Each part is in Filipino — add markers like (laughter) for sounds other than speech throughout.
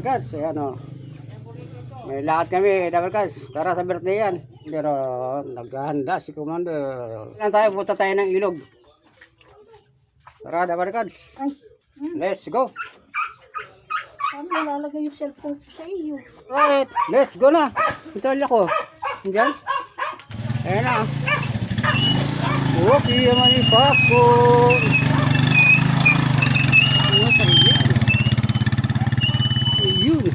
Sak, Dabarkas. Ayan o. May lakad kami, Dabarkas. Tara sa birthday yan. Pero naghahanda si Commander. Yan tayo, punta tayo ng ilog. Tara, Dabarkas. Ay, Let's go. saan nilalagay yung cellphone sa iyo? Right, let's go na. Ito ko. Diyan. Ayan na. Okay, yaman ni Paco. Ano sa yan? Ayun.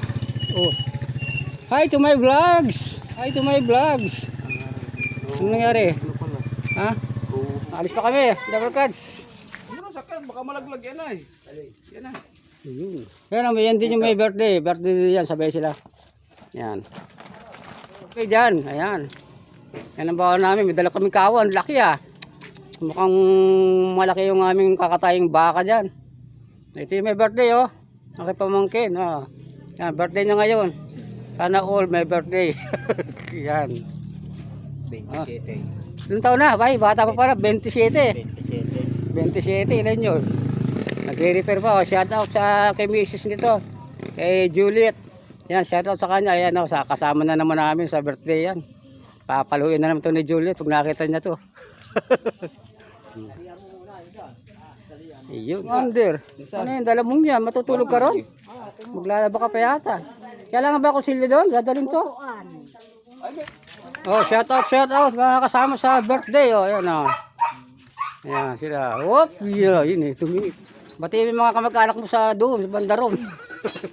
Oh. Hi to my vlogs. Hi to my vlogs. Ano nangyari? Ha? Alis na kami. Double cuts. Siguro sakyan, baka malaglag yan ay. Yan na. Ayun. Yan, yan din yung may birthday. Birthday din yan, sabay sila. Yan. Okay, dyan. Ayan. Yan ang bawal namin. May dala kaming kawan. Laki ah. Mukhang malaki yung aming kakatayang baka dyan. Ito yung may birthday oh. Aking pamangkin. Oh. Yan, birthday niya ngayon. Sana all may birthday. (laughs) yan. Ah. Ilang taon na? Bay, bata pa pala. 27. 27, ilan yun? Nagre-repair pa. Oh. Shout out sa kay Mrs. nito. Kay Juliet. Yan, shout out sa kanya. Ayan, oh, sa kasama na naman namin sa birthday yan. Papaluin na naman to ni Juliet pag nakita niya to. (laughs) Ayun. Wonder. Ano yung dala mong yan? Matutulog ka ron? Maglalaba ka pa yata. Kailangan ba kung sila doon? Dadalhin to? Oh, shout out, shout out. Mga kasama sa birthday. Oh, ayan oh. Ayan sila. Whoop! Yeah, yun eh. Tumi. Bati yung mga kamag-anak mo sa doon, sa bandaron.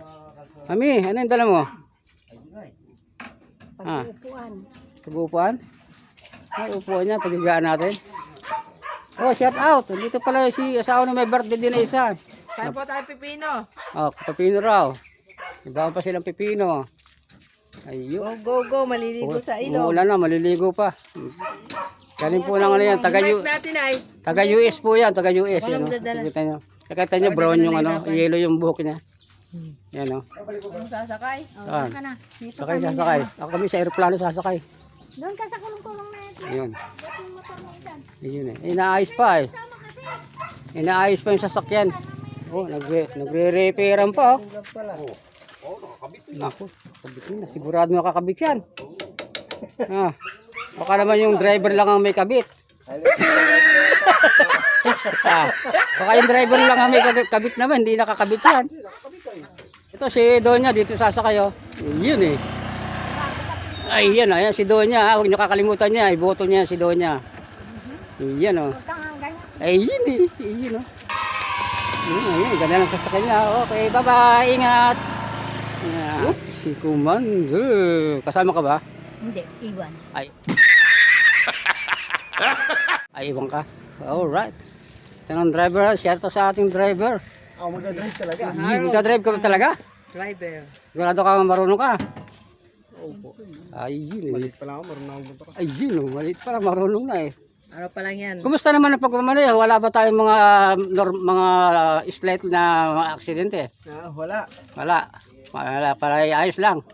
(laughs) Ami, ano yung dala mo? Ah, Upuan. sa upuan? Ay, upuan niya, pagigaan natin. Oh, shout out. Dito pala si asawa na may birthday din na isa. Saan po tayo pipino? Oh, pipino raw. Iba pa silang pipino. Ayun. Go, go, go. Maliligo sa ilog. Umuulan na, maliligo pa. Galing po ng ano yan, taga, U- natin ay. taga US po yan, taga US. Yan, Walang oh. dadala. Kita nyo. Kakita nyo, brown yung ano, yellow yung buhok niya. Yan o. Kung sasakay. Ah, Ka na. Dito sakay, sasakay. Ako kami sa aeroplano sasakay. Doon ka sa kulong-kulong na. Ayun. Ayun eh. Inaayos pa eh. Inaayos pa yung sasakyan. Oh, nagre nagre-repairan pa oh. Oo, nakakabit na. Naku, kabit na. Sigurado nakakabit yan. Ah, baka naman yung driver lang ang may kabit. (laughs) ah, baka yung driver lang ang may kabit naman, hindi nakakabit yan. Ito si Donya dito sasakay oh. Yun eh. Ay, yan oh. Ayan si Donya. ah. Huwag niyo kakalimutan niya. Iboto niya si Donya. Yan oh. Ay, yun eh. Yun oh. Yun, ayun. Ganda lang sasakay niya. Okay, bye-bye. Ingat. Yeah. Si Commander. Kasama ka ba? Hindi, iwan. Ay. (laughs) Ay, iwan ka. Alright. Ito ng driver. Shout out sa ating driver. Ako magdadrive talaga. Magdadrive ka ba talaga? Driver. Sigurado ka marunong ka? Opo. Ay, yun eh. Malit pa lang ako, marunong ako bunta ka. Ay, yun oh. Maliit pa lang, marunong na eh. Ano pa lang yan? Kumusta naman ang pagmamaneho? Wala ba tayong mga norm, mga slight na mga aksidente? Ah, wala. Wala. Wala. Para ayos lang.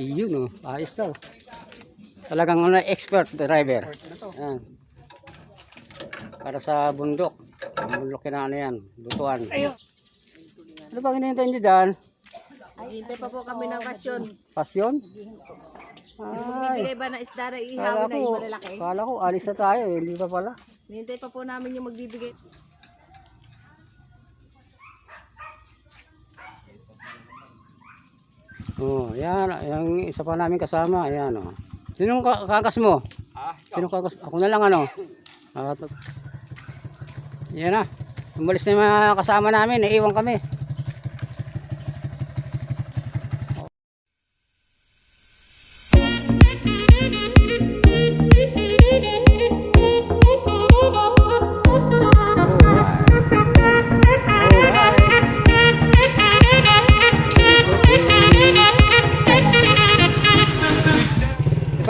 Yun oh. Ayos daw. Talagang ano, expert driver. Yan. Para sa bundok. Bundok na ano yan. Lutuan. Ano bang hinihintay nyo dyan? Hintay pa po kami ng kasyon. Pasyon? Ay. Bibigay ba na isda na Kala ihawin na ko, yung malalaki? kala ko alis na tayo. eh. Hindi pa pala. Hintay pa po namin yung magbibigay. Oh, yan. Yung isa pa namin kasama. Ayan oh. Sinong ka- kakas mo? Ah, Sino kakas? Ako na lang ano. Ah, to- yan na. Umalis na yung mga kasama namin. Naiwan kami.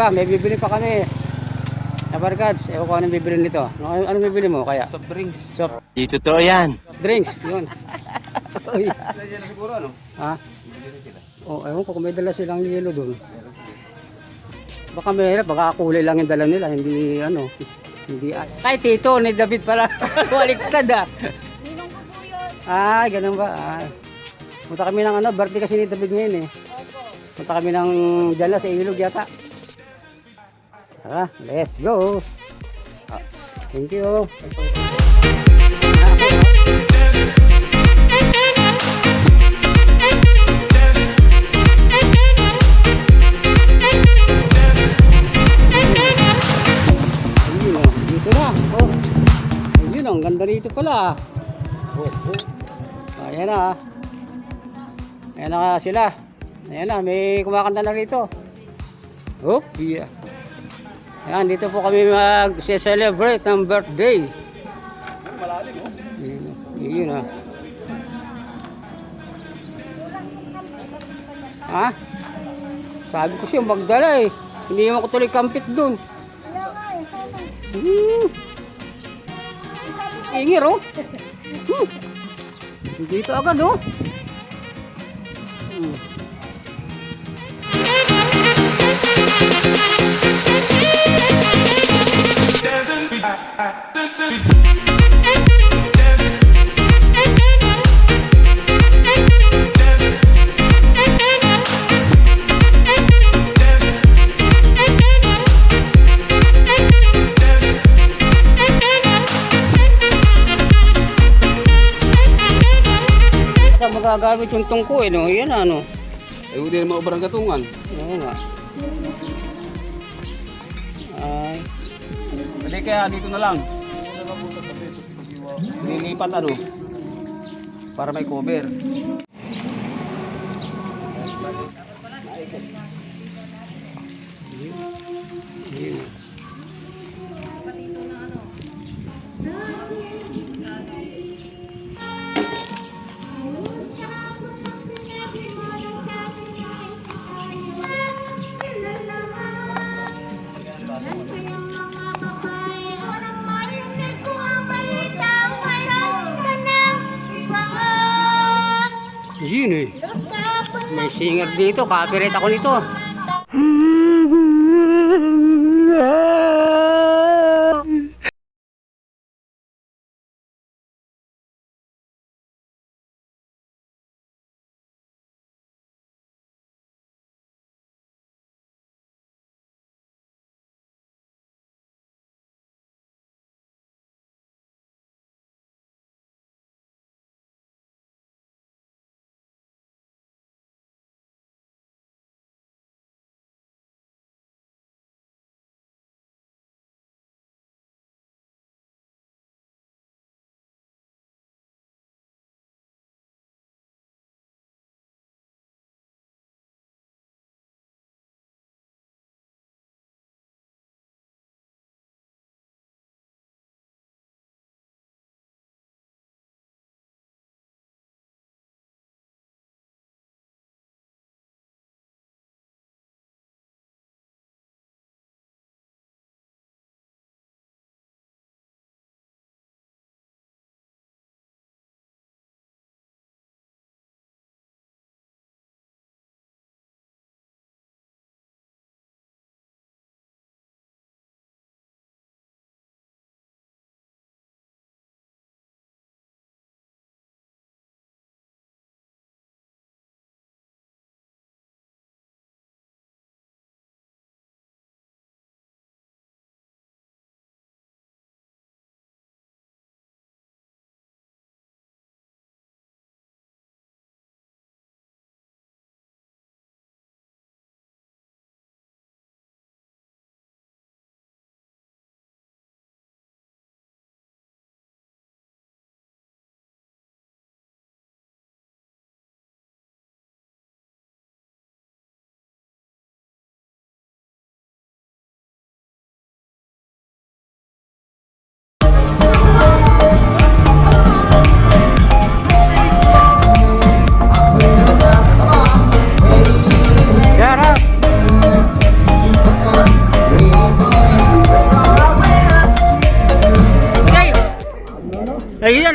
Diba, may bibili pa kami. Nabarkads, ewan ko anong bibili nito. Ano, anong bibili mo kaya? soft drinks. Soft Di totoo yan. drinks, yun. (laughs) Uy, siguro, ano? ha? Oh, ewan ko kung may dala silang yelo doon. Baka may baka kulay lang yung dala nila, hindi ano, hindi. Kay Tito ni David pala. (laughs) Baliktad ah. Ninong ko po yun. Ah, ganun ba? Ah. Punta kami ng ano, birthday kasi ni David ngayon eh. Punta kami ng dyan na sa ilog yata. Tara, let's go. Ah, thank you. Oh, dito na. Oh. Ayun, ang ganda rito pala. Oh, oh. Ayan na. ah. Ayan na sila. Ayan na, may kumakanta na rito. Oh, yeah. Ayan, dito po kami mag-celebrate ng birthday. Ayun, oh. Ayun ah. Ha? Sabi ko siya magdala eh. Hindi mo ko tuloy kampit dun. Hmm. Ingir oh. Hmm. Dito agad oh. Hmm. Saka magagamit yung tungko eh no. Yan ano. Ay, hindi na maubarang katungan. Oo nga. Ay. Hindi kaya dito na lang. Nilipat ano. Para may cover. Singer dito. Copyright ako nito.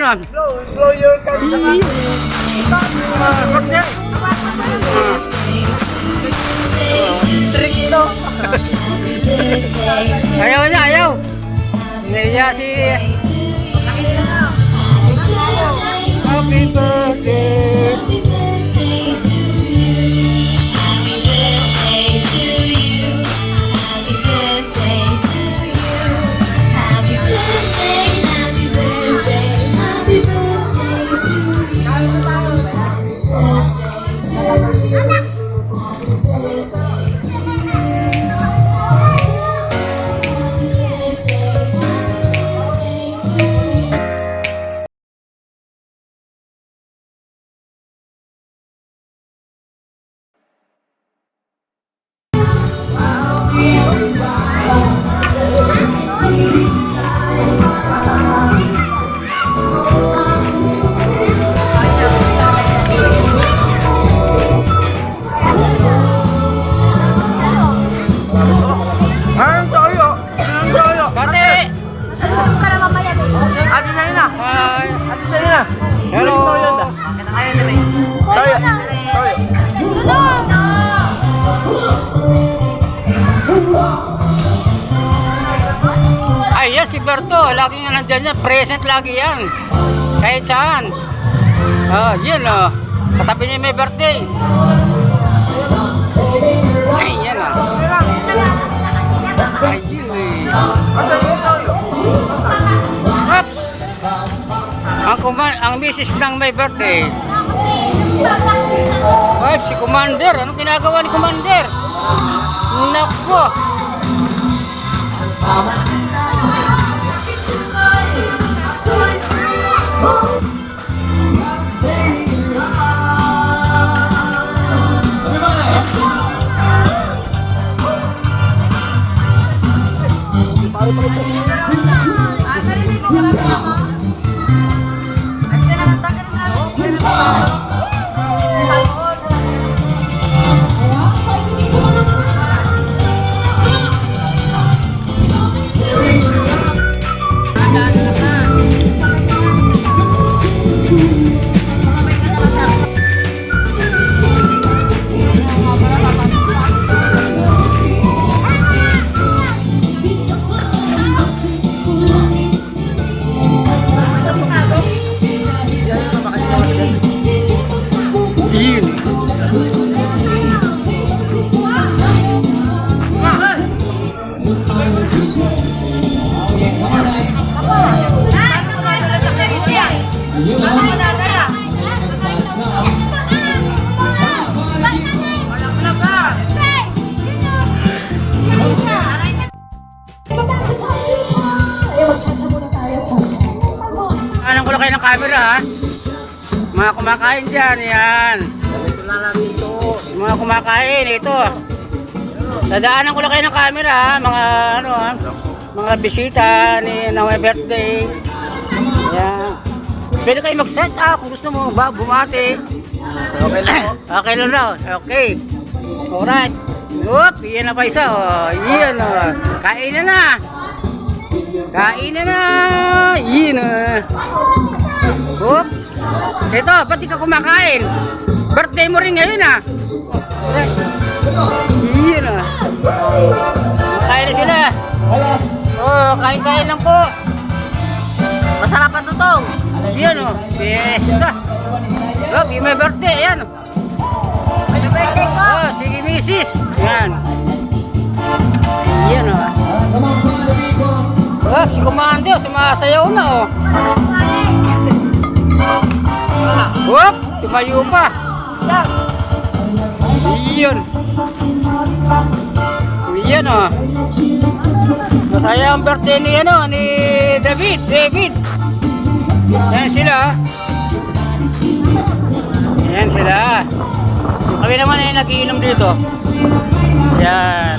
Ayun ah. Blow your candle. Ayaw na, ayaw! Naiya si... present lagi yan. Kahit saan. Oh, yun oh. Katabi niya may birthday. Ay, yan oh. Ay, eh. Hop! Ang, kuma- ang misis ng may birthday. Ay, si Commander. Anong ginagawa ni Commander? Nako! Yun. Anong kumakain dyan, yan. Mga kumakain, ito. Dadaanan ko lang kayo ng camera mga ano ha, mga bisita ni may birthday. Yan. Pwede kayo mag-set up kung gusto mo ba bumati. Okay lang. (coughs) okay lang daw. Okay. Alright. Oop, iyan na pa isa. Oh, iyan oh. Kain na na. Kain na na. Iyan na. Oop. Ito, ba't di ka kumakain? Birthday mo rin ngayon ah. Iyan ah. Kain na sila. Oh, kain-kain lang po. Masarap ang tutong. Yan o. Fiesta. Oh, be my birthday. Yan. Happy birthday ko. Oh, sige misis. Yan. Yan o. Oh, si Commander, sumasayaw na oh. Whoop, tumayo pa. Iyon. Iyan oh. Masaya ang birthday ni ano, ni David, David. Yan sila. Yan sila. Kami naman ay nagiinom dito. Yan.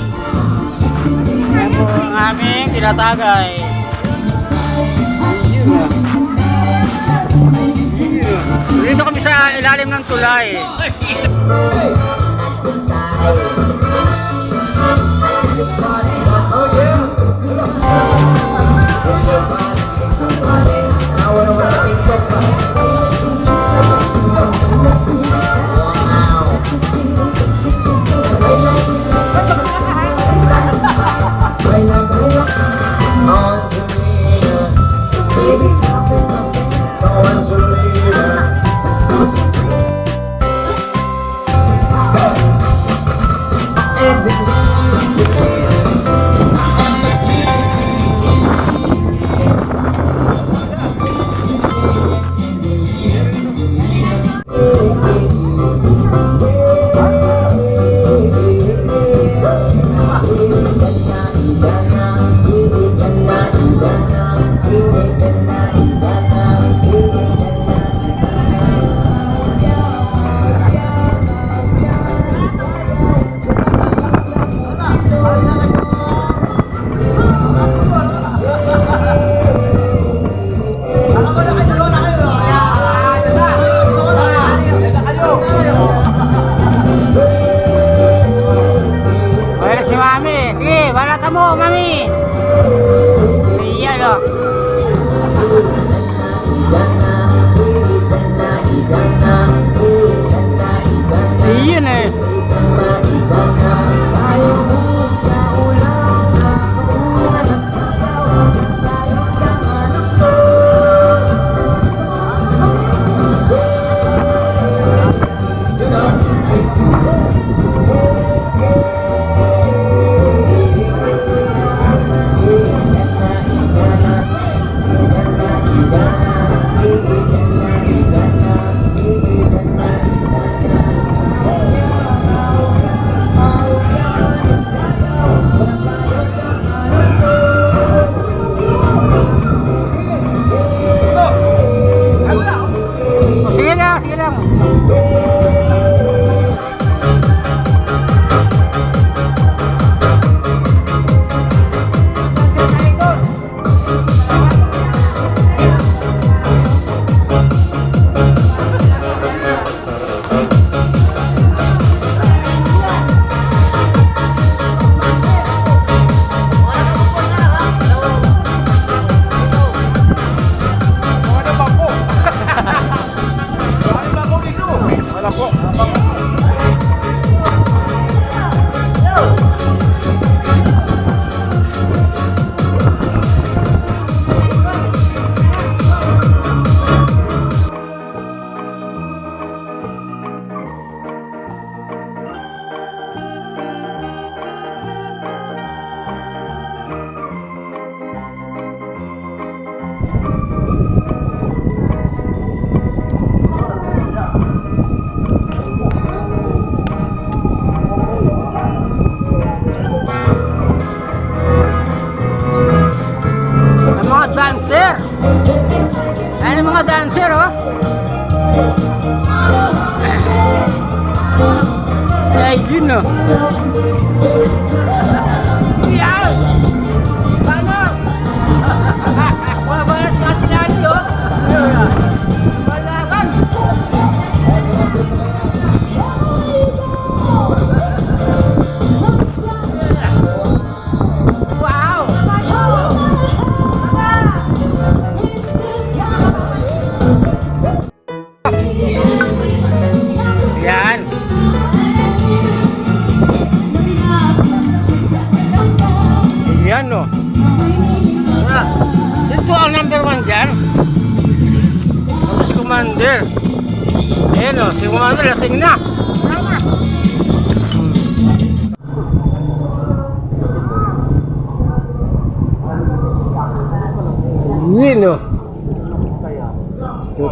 Yan po ang aming tinatagay. Ah. Dito kami sa ilalim ng tulay. Oh yeah!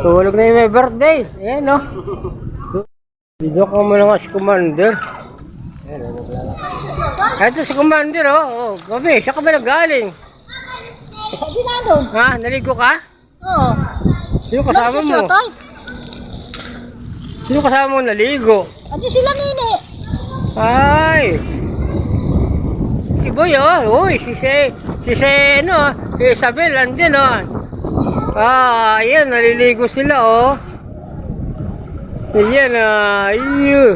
Tutulog na yung may birthday. Ayan o. Dito ko mo lang si commander. Ito si commander oh. oh. Gabi, siya ka ba nagaling? Hindi na doon. Ha? Naligo ka? Oo. Sino kasama mo? Sino kasama mo naligo? Adi sila nini. Ay! Si Boy oh. Uy, si si Se, ano, si Isabel, andun oh. Ah, ayan, naliligo sila oh. Ayan ah, iyo.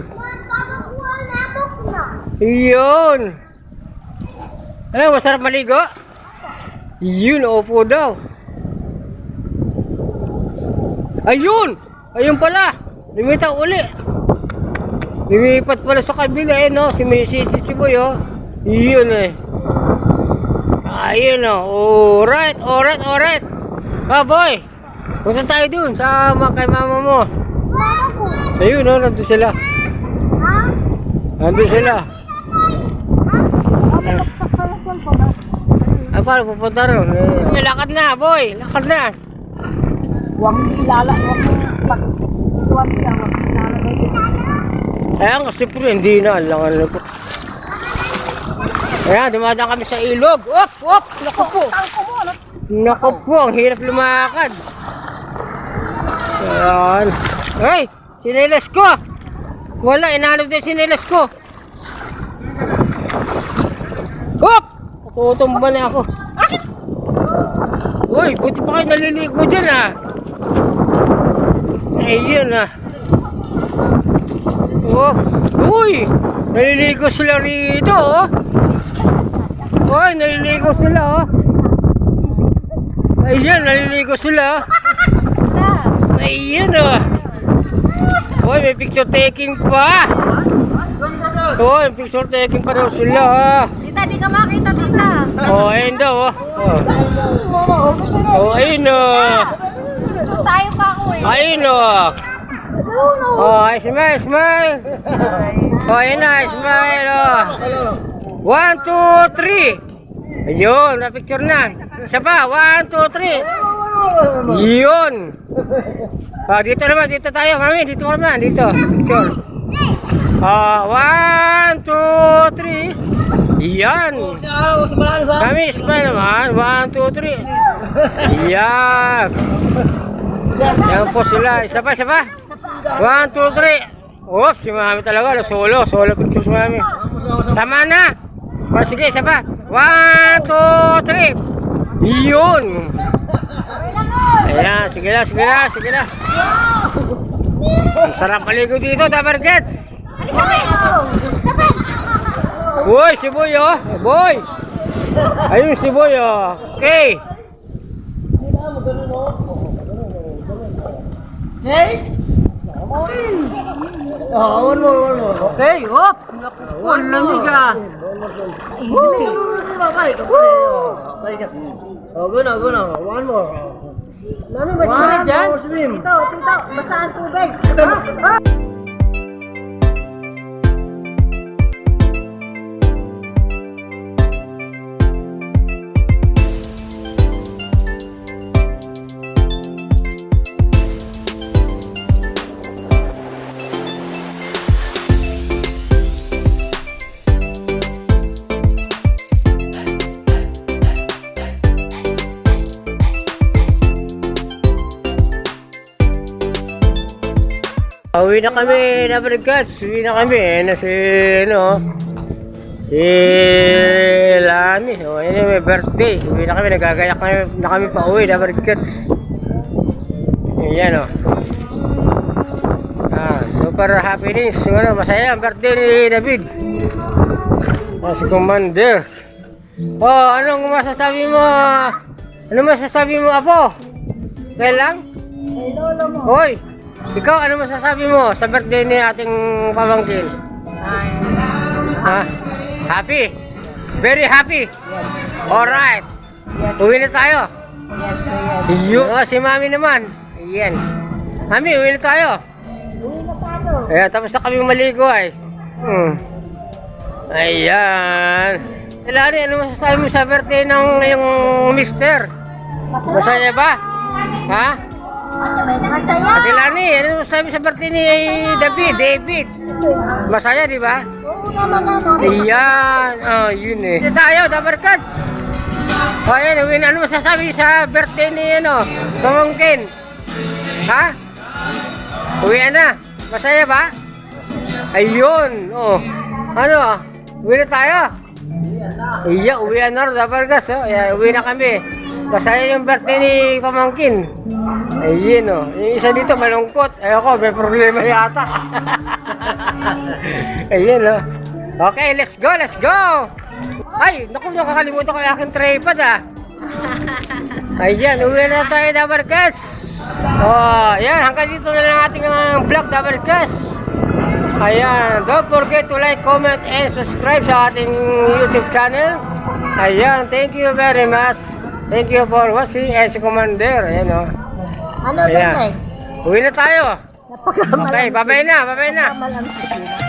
Iyon. Ano, masarap maligo? Yun, opo daw. Ayun! Ayun pala! Lumitaw uli. Lumipat pala sa kabila eh, no? Si Missy, si oh. Yun eh. Ayun, oh. Alright, alright, alright. Ah, boy. Punta tayo dun sa mga kay mama mo. Ayun, oh. Nandun sila. Nandun sila. Ah, paano pupunta ron? Eh, may lakad na, boy. Lakad na. Huwag ilala. Huwag pag. Huwag ilalagay dito. Kaya nga, siyempre, hindi na. Alangan na po. Ayan, dumadaan kami sa ilog. Op, op, naku po. Tangko mo. Naku po, ang hirap lumakad. Ayan. Ay, sinelas ko. Wala, inanod din sinelas ko. Hop! Tutumba na ako. Uy, buti pa kayo naliligo dyan ah. Ayun ah. Oh, uy! Naliligo sila rito oh. Uy, naliligo sila oh. Ayun, naliligo sila. oh. Ayun oh. Uy, may picture taking pa. Uy, picture taking pa daw sila. Tita, di ka makita, tita. Oh, ayun daw oh. Oh, oh ayun oh. Tayo pa ako eh. Ayun oh. Oh, ay, smile, smile. Oh, ayun na, smile oh. One, two, three. Ayun, na-picture na. Isa pa, one, two, three. Yun. Ah, dito naman, dito tayo, mami, dito naman, dito. Picture. Ah, one, two, three. Yan. Mami, smile naman. One, two, three. Yan. Yan po sila. Isa pa, isa pa. One, two, three. Oops, si mami talaga. Solo, solo picture si mami. Tama na. O, sige, isa pa. One, two, three. Yun. Ayan, sige na, sige na, sige na. Ang sarap maligo dito, Dabar Gets. Boy, si Boy oh. Boy. Ayun si Boy oh. Okay. Oh, one more, one more. Okay, hop! Naku po, ang lamig ah. Oh, go na, go na. One more. Ano ba siya dyan? more swim. Tito, tito, basta ang tubig. Uwi na kami, Cats. Uwi na kami. Eh, na si, ano, si Lani. O, yun yung may birthday. Uwi na kami, nagagayak kami, na kami pa uwi, Cats. Ayan, o. Ah, super happenings. So, ano, masaya ang birthday ni David. Ah, si Commander. Oh, anong masasabi mo? Ano masasabi mo, Apo? Kailang? Hey, lolo mo. Hoy, ikaw ano masasabi mo sa birthday ni ating pamangkin? Ha? Happy? Very happy? Alright. Uwi na tayo. Yes, yes. Iyo. Oh, si Mami naman. Ayan. Mami, uwi na tayo. Uwi na tayo. Ayan, tapos na kami maligo ay. Hmm. Ayan. Ilari, ano masasabi mo sa birthday ng yung mister? Masaya ba? Ha? Masaya. Ate Lani, ano masasabi sa birthday ni David? David. Masaya, di ba? Oo naman ano. Ayan. Oh, yun eh. Dito tayo, Dabarkat. O, ayan, uwi na. Ano masasabi sa birthday ni, ano, pamangkin? Ha? Uwi na. Masaya ba? Ayun. Oh. Ano? Uwi na tayo. Iya, uwi na rin, Dabarkas. Oh. Uwi na kami. Masaya yung birthday ni pamangkin. Ayun, oh. Yung isa dito malungkot. Ayoko, may problema yata. (laughs) Ayun, oh. Okay, let's go, let's go! Ay, naku, nakakalimutan ko yung aking tripod, ah. (laughs) Ayan, uwi na tayo, Dabarkas. Oh, ayan, hanggang dito na lang ating uh, vlog, Dabarkas. Ayan, don't forget to like, comment, and subscribe sa ating YouTube channel. Ayan, thank you very much. Thank you for watching as Commander. Ayan, oh. Ano Ayan. Uwi na tayo. Napakamalang Okay, babay na, babay na. Napakamalang.